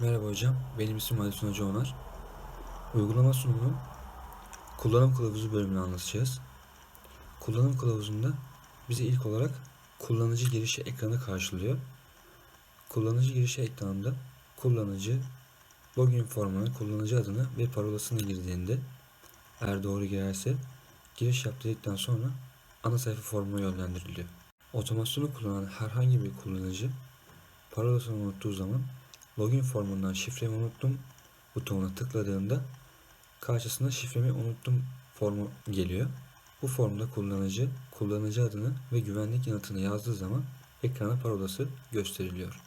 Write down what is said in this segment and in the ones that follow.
Merhaba hocam, benim ismim Ali Hoca Onar. Uygulama sunumunun kullanım kılavuzu bölümünü anlatacağız. Kullanım kılavuzunda bize ilk olarak kullanıcı girişi ekranı karşılıyor. Kullanıcı girişi ekranında kullanıcı login formuna kullanıcı adını ve parolasını girdiğinde eğer doğru girerse giriş yap dedikten sonra ana sayfa formuna yönlendiriliyor. Otomasyonu kullanan herhangi bir kullanıcı parolasını unuttuğu zaman Login formundan şifremi unuttum butonuna tıkladığında karşısına şifremi unuttum formu geliyor. Bu formda kullanıcı, kullanıcı adını ve güvenlik yanıtını yazdığı zaman ekrana parolası gösteriliyor.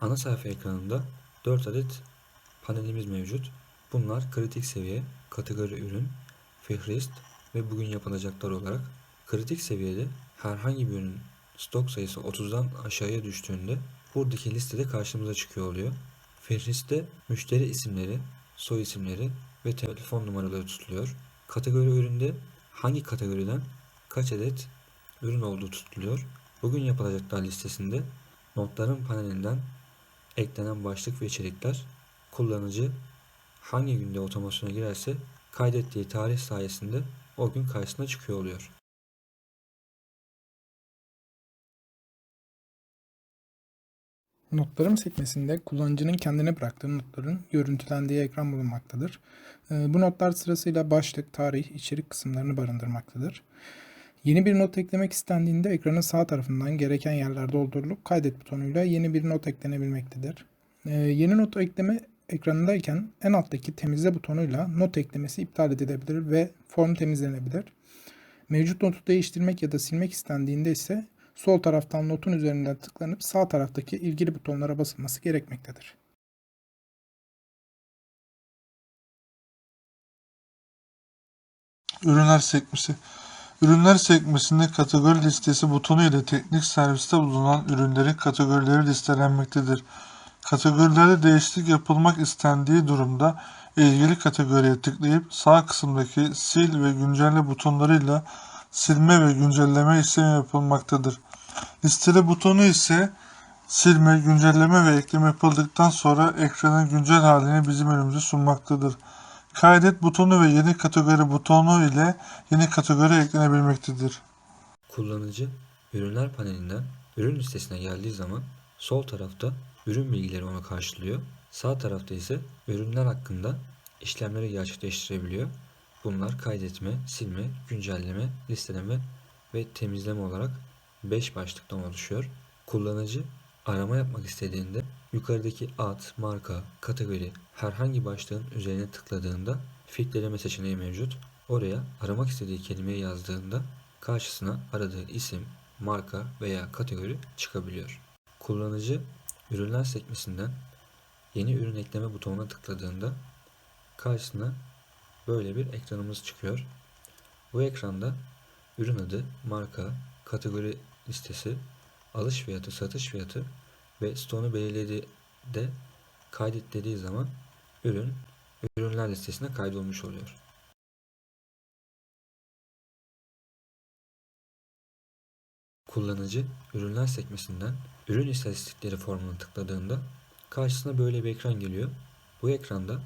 Ana sayfa ekranında 4 adet panelimiz mevcut. Bunlar kritik seviye, kategori ürün, fihrist ve bugün yapılacaklar olarak kritik seviyede herhangi bir ürün stok sayısı 30'dan aşağıya düştüğünde buradaki listede karşımıza çıkıyor oluyor. Fihriste müşteri isimleri, soy isimleri ve telefon numaraları tutuluyor. Kategori üründe hangi kategoriden kaç adet ürün olduğu tutuluyor. Bugün yapılacaklar listesinde notların panelinden eklenen başlık ve içerikler kullanıcı hangi günde otomasyona girerse kaydettiği tarih sayesinde o gün karşısına çıkıyor oluyor. Notlarım sekmesinde kullanıcının kendine bıraktığı notların görüntülendiği ekran bulunmaktadır. Ee, Bu notlar sırasıyla başlık, tarih, içerik kısımlarını barındırmaktadır. Yeni bir not eklemek istendiğinde ekranın sağ tarafından gereken yerler doldurulup kaydet butonuyla yeni bir not eklenebilmektedir. Ee, Yeni not ekleme ekranındayken en alttaki temizle butonuyla not eklemesi iptal edilebilir ve form temizlenebilir. Mevcut notu değiştirmek ya da silmek istendiğinde ise sol taraftan notun üzerinden tıklanıp sağ taraftaki ilgili butonlara basılması gerekmektedir. Ürünler sekmesi. Ürünler sekmesinde kategori listesi butonu ile teknik serviste bulunan ürünlerin kategorileri listelenmektedir. Kategorilerde değişiklik yapılmak istendiği durumda ilgili kategoriye tıklayıp sağ kısımdaki sil ve güncelle butonlarıyla silme ve güncelleme işlemi yapılmaktadır. Listele butonu ise silme, güncelleme ve ekleme yapıldıktan sonra ekranın güncel halini bizim önümüze sunmaktadır. Kaydet butonu ve yeni kategori butonu ile yeni kategori eklenebilmektedir. Kullanıcı ürünler panelinden ürün listesine geldiği zaman sol tarafta ürün bilgileri onu karşılıyor. Sağ tarafta ise ürünler hakkında işlemleri gerçekleştirebiliyor. Bunlar kaydetme, silme, güncelleme, listeleme ve temizleme olarak 5 başlıktan oluşuyor. Kullanıcı arama yapmak istediğinde yukarıdaki ad, marka, kategori herhangi başlığın üzerine tıkladığında filtreleme seçeneği mevcut. Oraya aramak istediği kelimeyi yazdığında karşısına aradığı isim, marka veya kategori çıkabiliyor. Kullanıcı ürünler sekmesinden yeni ürün ekleme butonuna tıkladığında karşısına böyle bir ekranımız çıkıyor. Bu ekranda ürün adı, marka, kategori listesi, alış fiyatı, satış fiyatı ve stoğunu belirlediği de kaydet zaman ürün ürünler listesine kaydolmuş oluyor. Kullanıcı ürünler sekmesinden ürün istatistikleri formuna tıkladığında karşısına böyle bir ekran geliyor. Bu ekranda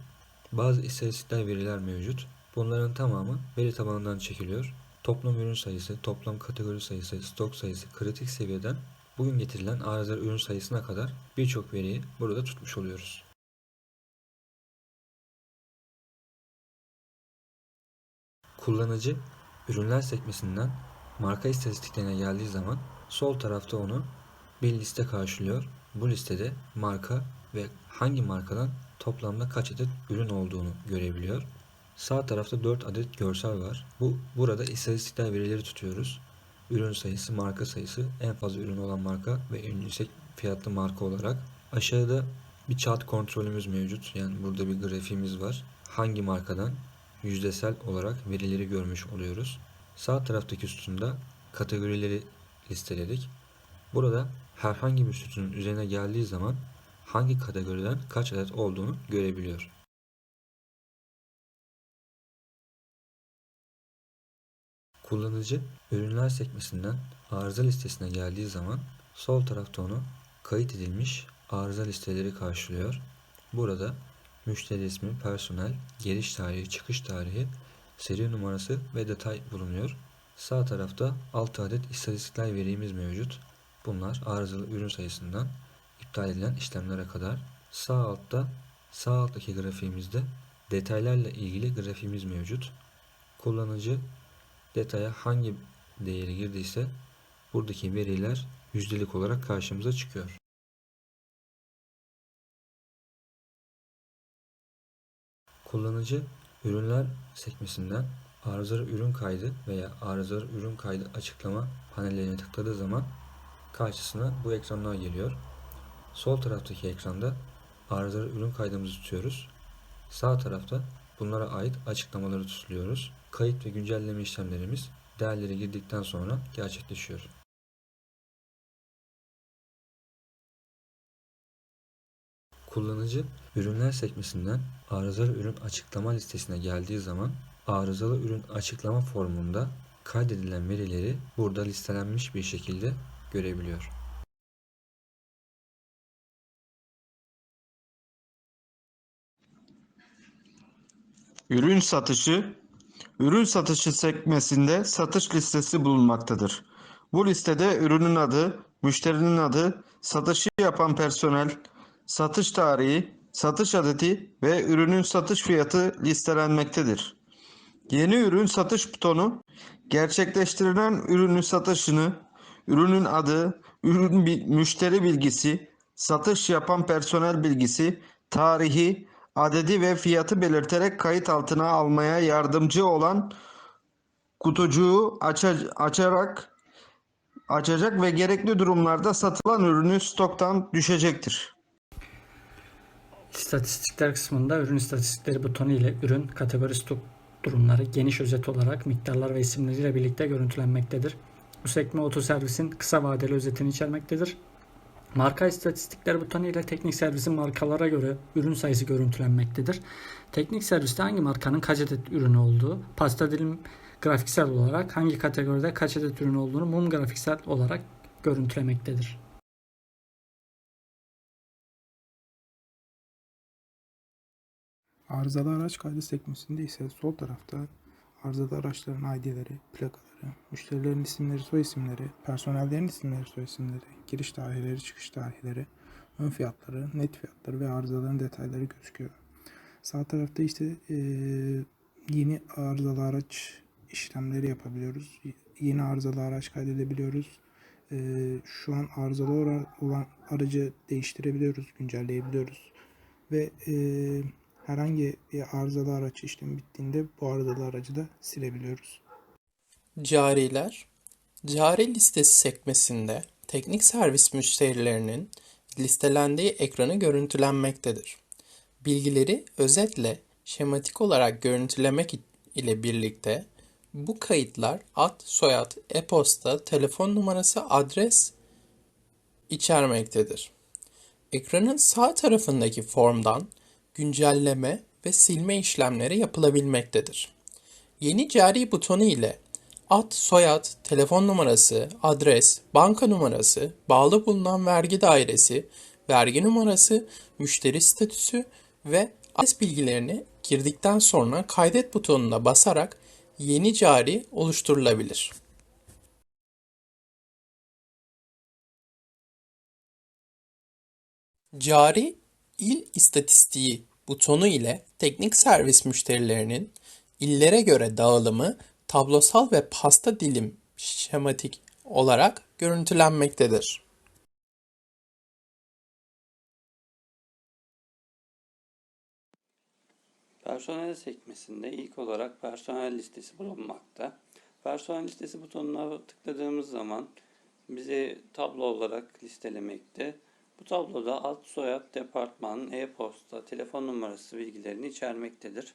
bazı istatistikler veriler mevcut. Bunların tamamı veri tabanından çekiliyor. Toplam ürün sayısı, toplam kategori sayısı, stok sayısı, kritik seviyeden bugün getirilen arızalı ürün sayısına kadar birçok veriyi burada tutmuş oluyoruz. Kullanıcı ürünler sekmesinden marka istatistiklerine geldiği zaman sol tarafta onu bir liste karşılıyor. Bu listede marka ve hangi markadan toplamda kaç adet ürün olduğunu görebiliyor. Sağ tarafta 4 adet görsel var. Bu burada istatistikler verileri tutuyoruz. Ürün sayısı, marka sayısı, en fazla ürün olan marka ve en yüksek fiyatlı marka olarak. Aşağıda bir chart kontrolümüz mevcut. Yani burada bir grafiğimiz var. Hangi markadan yüzdesel olarak verileri görmüş oluyoruz. Sağ taraftaki sütunda kategorileri listeledik. Burada herhangi bir sütunun üzerine geldiği zaman hangi kategoriden kaç adet olduğunu görebiliyor. Kullanıcı ürünler sekmesinden arıza listesine geldiği zaman sol tarafta onu kayıt edilmiş arıza listeleri karşılıyor. Burada müşteri ismi, personel, geliş tarihi, çıkış tarihi, seri numarası ve detay bulunuyor. Sağ tarafta 6 adet istatistikler verimiz mevcut. Bunlar arızalı ürün sayısından iptal edilen işlemlere kadar. Sağ altta sağ alttaki grafiğimizde detaylarla ilgili grafiğimiz mevcut. Kullanıcı detaya hangi değeri girdiyse buradaki veriler yüzdelik olarak karşımıza çıkıyor. Kullanıcı ürünler sekmesinden arızalı ürün kaydı veya arızalı ürün kaydı açıklama panellerine tıkladığı zaman karşısına bu ekranlar geliyor. Sol taraftaki ekranda arızalı ürün kaydımızı tutuyoruz. Sağ tarafta bunlara ait açıklamaları tutuluyoruz. Kayıt ve güncelleme işlemlerimiz değerleri girdikten sonra gerçekleşiyor. Kullanıcı ürünler sekmesinden arızalı ürün açıklama listesine geldiği zaman arızalı ürün açıklama formunda kaydedilen verileri burada listelenmiş bir şekilde görebiliyor. Ürün satışı Ürün satışı sekmesinde satış listesi bulunmaktadır. Bu listede ürünün adı, müşterinin adı, satışı yapan personel, satış tarihi, satış adeti ve ürünün satış fiyatı listelenmektedir. Yeni ürün satış butonu gerçekleştirilen ürünün satışını, ürünün adı, ürün bi- müşteri bilgisi, satış yapan personel bilgisi, tarihi, adedi ve fiyatı belirterek kayıt altına almaya yardımcı olan kutucuğu aça- açarak açacak ve gerekli durumlarda satılan ürünü stoktan düşecektir. İstatistikler kısmında ürün istatistikleri butonu ile ürün kategori stok durumları geniş özet olarak miktarlar ve isimleriyle birlikte görüntülenmektedir. Bu sekme otoservisin kısa vadeli özetini içermektedir. Marka istatistikler butonu ile teknik servisin markalara göre ürün sayısı görüntülenmektedir. Teknik serviste hangi markanın kaç adet ürünü olduğu, pasta dilim grafiksel olarak hangi kategoride kaç adet ürün olduğunu mum grafiksel olarak görüntülemektedir. Arızalı araç kaydı sekmesinde ise sol tarafta arızalı araçların ID'leri, plakaları, müşterilerin isimleri, soy isimleri, personellerin isimleri, soy isimleri, giriş tarihleri, çıkış tarihleri, ön fiyatları, net fiyatları ve arızaların detayları gözüküyor. Sağ tarafta işte eee, yeni arızalı araç işlemleri yapabiliyoruz. Yeni arızalı araç kaydedebiliyoruz. Eee, şu an arızalı olan aracı değiştirebiliyoruz, güncelleyebiliyoruz. Ve eee herhangi bir arızalı araç işlemi bittiğinde bu arızalı aracı da silebiliyoruz. Cariler, cari listesi sekmesinde teknik servis müşterilerinin listelendiği ekranı görüntülenmektedir. Bilgileri özetle şematik olarak görüntülemek ile birlikte bu kayıtlar ad, soyad, e-posta, telefon numarası, adres içermektedir. Ekranın sağ tarafındaki formdan güncelleme ve silme işlemleri yapılabilmektedir. Yeni cari butonu ile ad, soyad, telefon numarası, adres, banka numarası, bağlı bulunan vergi dairesi, vergi numarası, müşteri statüsü ve adres bilgilerini girdikten sonra kaydet butonuna basarak yeni cari oluşturulabilir. Cari il istatistiği butonu ile teknik servis müşterilerinin illere göre dağılımı tablosal ve pasta dilim şematik olarak görüntülenmektedir. Personel sekmesinde ilk olarak personel listesi bulunmakta. Personel listesi butonuna tıkladığımız zaman bizi tablo olarak listelemekte. Bu tabloda ad, soyad, departman, e-posta, telefon numarası bilgilerini içermektedir.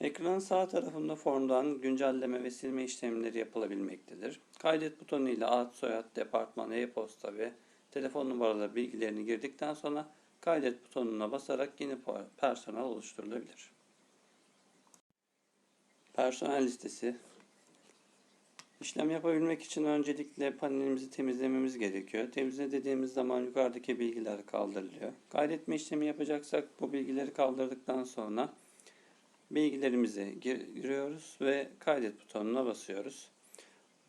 Ekranın sağ tarafında formdan güncelleme ve silme işlemleri yapılabilmektedir. Kaydet butonu ile ad, soyad, departman, e-posta ve telefon numaraları bilgilerini girdikten sonra kaydet butonuna basarak yeni personel oluşturulabilir. Personel listesi İşlem yapabilmek için öncelikle panelimizi temizlememiz gerekiyor. Temizle dediğimiz zaman yukarıdaki bilgiler kaldırılıyor. Kaydetme işlemi yapacaksak bu bilgileri kaldırdıktan sonra bilgilerimizi gir- giriyoruz ve kaydet butonuna basıyoruz.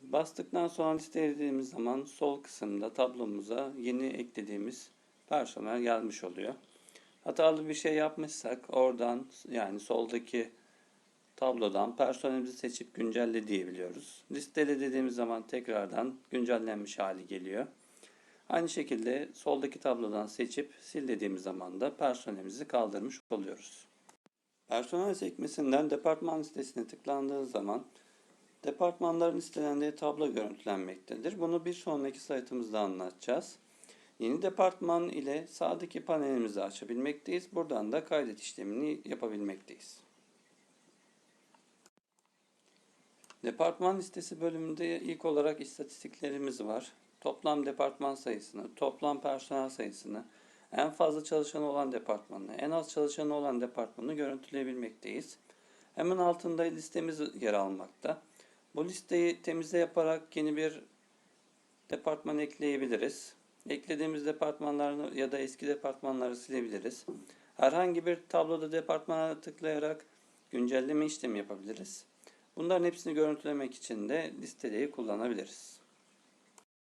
Bastıktan sonra listelediğimiz zaman sol kısımda tablomuza yeni eklediğimiz personel gelmiş oluyor. Hatalı bir şey yapmışsak oradan yani soldaki tablodan personelimizi seçip güncelle diyebiliyoruz. Listele dediğimiz zaman tekrardan güncellenmiş hali geliyor. Aynı şekilde soldaki tablodan seçip sil dediğimiz zaman da personelimizi kaldırmış oluyoruz. Personel sekmesinden departman listesine tıklandığı zaman departmanların listelendiği tablo görüntülenmektedir. Bunu bir sonraki saytımızda anlatacağız. Yeni departman ile sağdaki panelimizi açabilmekteyiz. Buradan da kaydet işlemini yapabilmekteyiz. Departman listesi bölümünde ilk olarak istatistiklerimiz var. Toplam departman sayısını, toplam personel sayısını, en fazla çalışanı olan departmanı, en az çalışanı olan departmanı görüntüleyebilmekteyiz. Hemen altında listemiz yer almakta. Bu listeyi temizle yaparak yeni bir departman ekleyebiliriz. Eklediğimiz departmanları ya da eski departmanları silebiliriz. Herhangi bir tabloda departmana tıklayarak güncelleme işlemi yapabiliriz. Bunların hepsini görüntülemek için de listeleri kullanabiliriz.